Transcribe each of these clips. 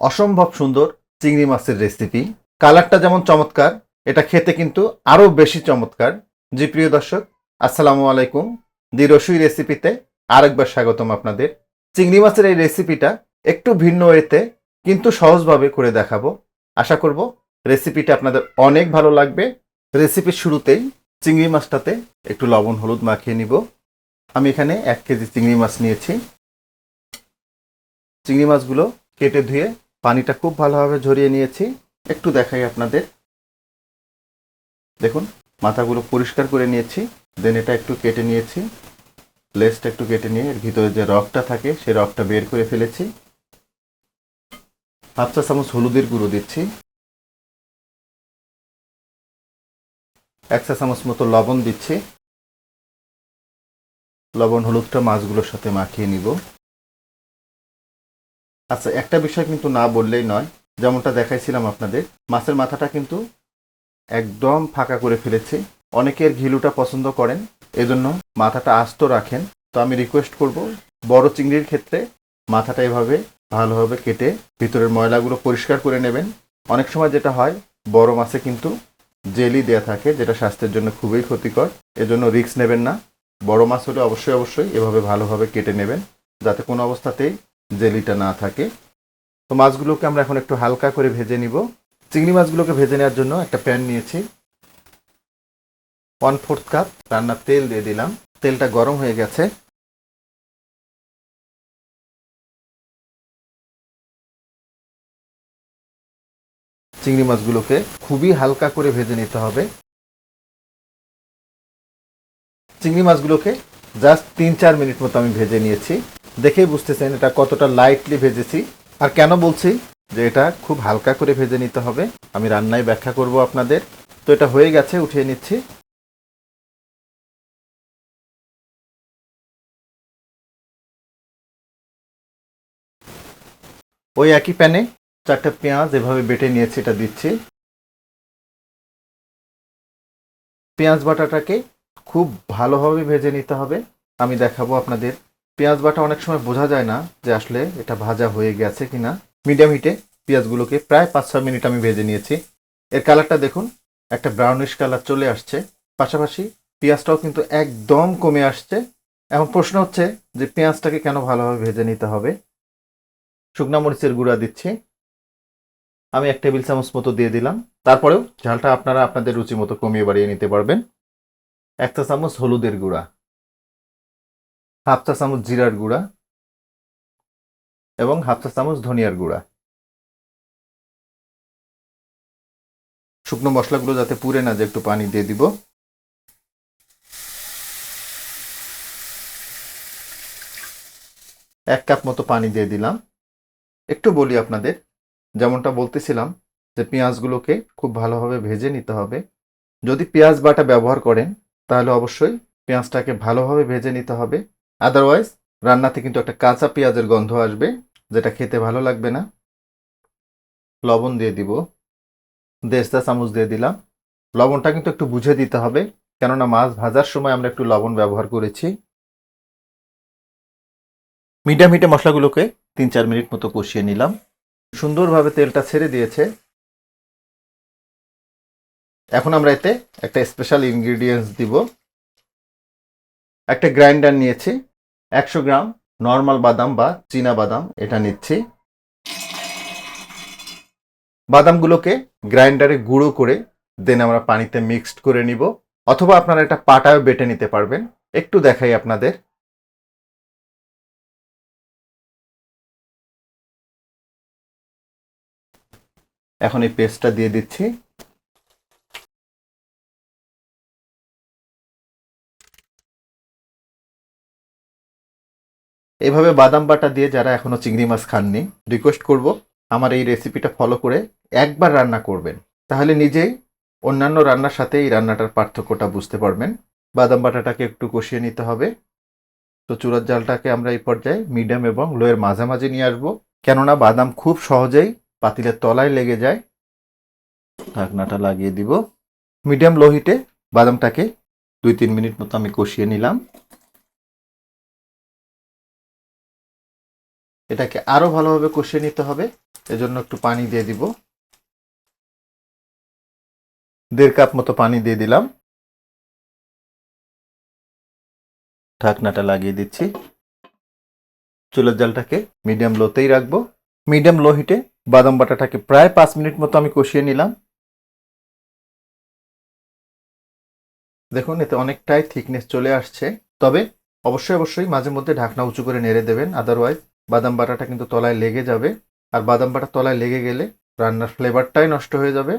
অসম্ভব সুন্দর চিংড়ি মাছের রেসিপি কালারটা যেমন চমৎকার, এটা খেতে কিন্তু আরও বেশি চমৎকার। জি, প্রিয় দর্শক, আসসালামু আলাইকুম। দি রসুই রেসিপিতে আরেকবার স্বাগতম আপনাদের। চিংড়ি মাছের এই রেসিপিটা একটু ভিন্ন এতে, কিন্তু সহজভাবে করে দেখাবো। আশা করব রেসিপিটা আপনাদের অনেক ভালো লাগবে। রেসিপির শুরুতেই চিংড়ি মাছটাতে একটু লবণ, হলুদ মাখিয়ে নিব। আমি এখানে এক কেজি চিংড়ি মাছ নিয়েছি। চিংড়ি মাছগুলো কেটে ধুয়ে পানিটা খুব ভালোভাবে ঝরিয়ে নিয়েছি। একটু দেখাই আপনাদের। দেখুন, মাথাগুলো পরিষ্কার করে নিয়েছি। দেন এটা একটু কেটে নিয়েছি। লেসটা একটু কেটে নিয়ে এর ভিতরে যে রকটা থাকে, সেই রকটা বের করে ফেলেছি। হাফ চা চামচ হলুদের গুঁড়ো দিচ্ছি। এক চা চামচ মতো লবণ দিচ্ছি। লবণ, হলুদটা মাছগুলোর সাথে মাখিয়ে নিব। আচ্ছা একটা বিষয় কিন্তু না বললেই নয়। যেমনটা দেখাইছিলাম আপনাদের, মাছের মাথাটা কিন্তু একদম ফাঁকা করে ফেলেছি। অনেকের ঘিলুটা পছন্দ করেন, এজন্য মাথাটা আস্ত রাখেন। তো আমি রিকোয়েস্ট করব, বড় চিংড়ির ক্ষেত্রে মাথাটা এভাবে ভালোভাবে কেটে ভিতরের ময়লাগুলো পরিষ্কার করে নেবেন। অনেক সময় যেটা হয়, বড় মাছে কিন্তু জেলি দেয়া থাকে, যেটা স্বাস্থ্যের জন্য খুবই ক্ষতিকর, এজন্য রিস্ক নেবেন না। বড় মাছ হলে অবশ্যই অবশ্যই এভাবে ভালোভাবে কেটে নেবেন, যাতে কোনো অবস্থাতেই জেলিটা না থাকে। তো মাছগুলোকে আমরা এখন একটু হালকা করে ভেজে নিব। চিংড়ি মাছগুলোকে ভেজে নেওয়ার জন্য একটা প্যান নিয়েছি। ওয়ান ফোর্থ কাপ রান্নার তেল দিয়ে দিলাম। তেলটা গরম হয়ে গেছে। চিংড়ি মাছগুলোকে খুবই হালকা করে ভেজে নিতে হবে। চিংড়ি মাছগুলোকে জাস্ট তিন চার মিনিট মতো আমি ভেজে নিয়েছি। দেখেই বুঝতেছেন এটা কতটা লাইটলি ভেজেছি। আর কেন বলছি? যে এটা খুব হালকা করে ভেজে নিতে হবে। আমি রান্নায় ব্যাখ্যা করব আপনাদের। তো এটা হয়ে গেছে, উঠিয়ে নিচ্ছি। ওই একই প্যানে চারটা পেঁয়াজ এভাবে বেটে নিয়েছি, এটা দিচ্ছি। পেঁয়াজ বাটাটাকে খুব ভালোভাবে ভেজে নিতে হবে। আমি দেখাবো আপনাদের। পেঁয়াজ বাটা অনেক সময় বোঝা যায় না যে আসলে এটা ভাজা হয়ে গেছে কিনা। মিডিয়াম হিটে পেঁয়াজগুলোকে প্রায় পাঁচ ছয় মিনিট আমি ভেজে নিয়েছি। এর কালারটা দেখুন, একটা ব্রাউনিশ কালার চলে আসছে। পাশাপাশি পেঁয়াজটাও কিন্তু একদম কমে আসছে। এখন প্রশ্ন হচ্ছে যে পেঁয়াজটাকে কেন ভালোভাবে ভেজে নিতে হবে? শুকনা মরিচের গুঁড়া দিচ্ছি। আমি এক টেবিল চামচ মতো দিয়ে দিলাম। তারপরেও ঝালটা আপনারা আপনাদের রুচি মতো কমিয়ে বাড়িয়ে নিতে পারবেন। এক চা চামচ হলুদের গুঁড়া। হাফ চা চামচ জিরার গুঁড়া এবং হাফ চা চামচ ধনিয়ার গুঁড়া। শুকনো মশলাগুলো যাতে পুড়ে না যে একটু পানি দিয়ে দিব। এক কাপ মতো পানি দিয়ে দিলাম। একটু বলি আপনাদের, যেমনটা বলতেছিলাম যে পেঁয়াজগুলোকে খুব ভালোভাবে ভেজে নিতে হবে। যদি পেঁয়াজ বাটা ব্যবহার করেন, তাহলে অবশ্যই পেঁয়াজটাকে ভালোভাবে ভেজে নিতে হবে। আদারওয়াইজ রান্নাতে কিন্তু একটা কাঁচা পেঁয়াজের গন্ধ আসবে, যেটা খেতে ভালো লাগবে না। লবণ দিয়ে দিব। দেড়টা চামচ দিয়ে দিলাম। লবণটা কিন্তু একটু বুঝে দিতে হবে, কেননা মাছ ভাজার সময় আমরা একটু লবণ ব্যবহার করেছি। মিডিয়াম হিটে মশলাগুলোকে তিন চার মিনিট মতো কষিয়ে নিলাম। সুন্দরভাবে তেলটা ছেড়ে দিয়েছে। এখন আমরা এতে একটা স্পেশাল ইনগ্রিডিয়েন্টস দিব। একটা গ্রাইন্ডার নিয়েছি। একশো গ্রাম নর্মাল বাদাম বা চীনা বাদাম এটা নিচ্ছি। বাদামগুলোকে গ্রাইন্ডারে গুঁড়ো করে দেন আমরা পানিতে মিক্সড করে নিব, অথবা আপনারা একটা পাটায় বেটে নিতে পারবেন। একটু দেখাই আপনাদের। এখন এই পেস্টটা দিয়ে দিচ্ছি। এইভাবে বাদাম বাটা দিয়ে যারা এখনও চিংড়ি মাছ খাননি রিকোয়েস্ট করব আমার এই রেসিপিটা ফলো করে একবার রান্না করবেন। তাহলে নিজেই অন্যান্য রান্নার সাথে এই রান্নাটার পার্থক্যটা বুঝতে পারবেন। বাদাম বাটাটাকে একটু কষিয়ে নিতে হবে। তো চুলার জালটাকে আমরা এই পর্যায়ে মিডিয়াম এবং লোয়ের মাঝামাঝি নিয়ে আসব। কেননা বাদাম খুব সহজেই পাতিলের তলায় লেগে যায়। ঢাকনাটা লাগিয়ে দিব। মিডিয়াম লো হিটে বাদামটাকে দুই তিন মিনিট মতো আমি কষিয়ে নিলাম। এটাকে আরও ভালোভাবে কষিয়ে নিতে হবে। এজন্য একটু পানি দিয়ে দিব। দেড় কাপ মতো পানি দিয়ে দিলাম। ঢাকনাটা লাগিয়ে দিচ্ছি। চুলের জালটাকে মিডিয়াম লোতেই রাখব। মিডিয়াম লো হিটে বাদাম বাটাটাকে প্রায় পাঁচ মিনিট মতো আমি কষিয়ে নিলাম। দেখুন, এতে অনেকটাই থিকনেস চলে আসছে। তবে অবশ্যই অবশ্যই মাঝে মধ্যে ঢাকনা উঁচু করে নেড়ে দেবেন আদারওয়াইজ বাদাম বাটাটা কিন্তু তলায় লেগে যাবে। আর বাদাম বাটা তলায় লেগে গেলে রান্নার ফ্লেভারটাই নষ্ট হয়ে যাবে।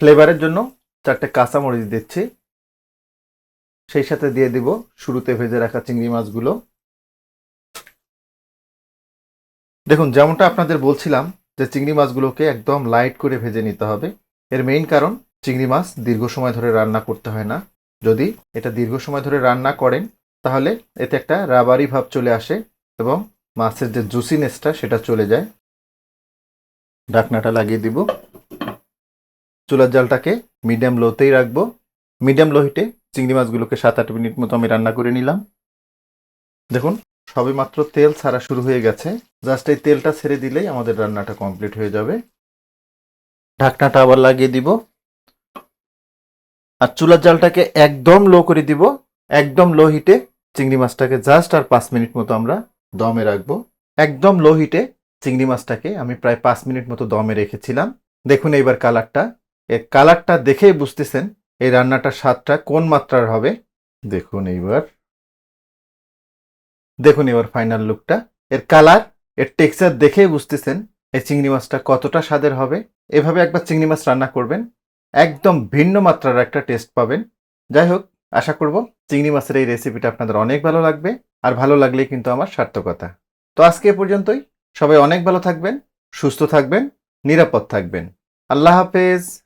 ফ্লেভারের জন্য চারটে কাঁচামরিচ দিচ্ছি। সেই সাথে দিয়ে দিব শুরুতে ভেজে রাখা চিংড়ি মাছগুলো। দেখুন, যেমনটা আপনাদের বলছিলাম যে চিংড়ি মাছগুলোকে একদম লাইট করে ভেজে নিতে হবে। এর মেইন কারণ, চিংড়ি মাছ দীর্ঘ সময় ধরে রান্না করতে হয় না। যদি এটা দীর্ঘ সময় ধরে রান্না করেন তাহলে এতে একটা রাবারি ভাব চলে আসে এবং মাছের যে জুসিনেসটা সেটা চলে যায়। ঢাকনাটা লাগিয়ে দিব। চুলার জালটাকে মিডিয়াম লোতেই রাখব। মিডিয়াম লো হিটে চিংড়ি মাছগুলোকে সাত আট মিনিট মতো আমি রান্না করে নিলাম। দেখুন, সবে মাত্র তেল ছাড়া শুরু হয়ে গেছে। জাস্ট এই তেলটা ছেড়ে দিলেই আমাদের রান্নাটা কমপ্লিট হয়ে যাবে। ঢাকনাটা আবার লাগিয়ে দিব। আর চুলার জালটাকে একদম লো করে দিব। একদম লো হিটে চিংড়ি মাছটাকে জাস্ট আর পাঁচ মিনিট মতো আমরা দমে রাখব। একদম লো হিটে চিংড়ি মাছটাকে আমি প্রায় পাঁচ মিনিট মতো দমে রেখেছিলাম। দেখুন এইবার কালারটা। এর কালারটা দেখেই বুঝতেছেন এই রান্নাটার স্বাদটা কোন মাত্রার হবে। দেখুন এইবার। দেখুন এবার ফাইনাল লুকটা এর কালার, এর টেক্সচার দেখেই বুঝতেছেন এই চিংড়ি মাছটা কতটা স্বাদের হবে। এভাবে একবার চিংড়ি মাছ রান্না করবেন। একদম ভিন্ন মাত্রার একটা টেস্ট পাবেন। যাই হোক, আশা করব চিংড়ি মাছের এই রেসিপিটা আপনাদের অনেক ভালো লাগবে আর ভালো লাগলে কিন্তু আমার সার্থকতা। তো আজকে পর্যন্তই। সবাই অনেক ভালো থাকবেন, সুস্থ থাকবেন, নিরাপদ থাকবেন। আল্লাহ হাফেজ।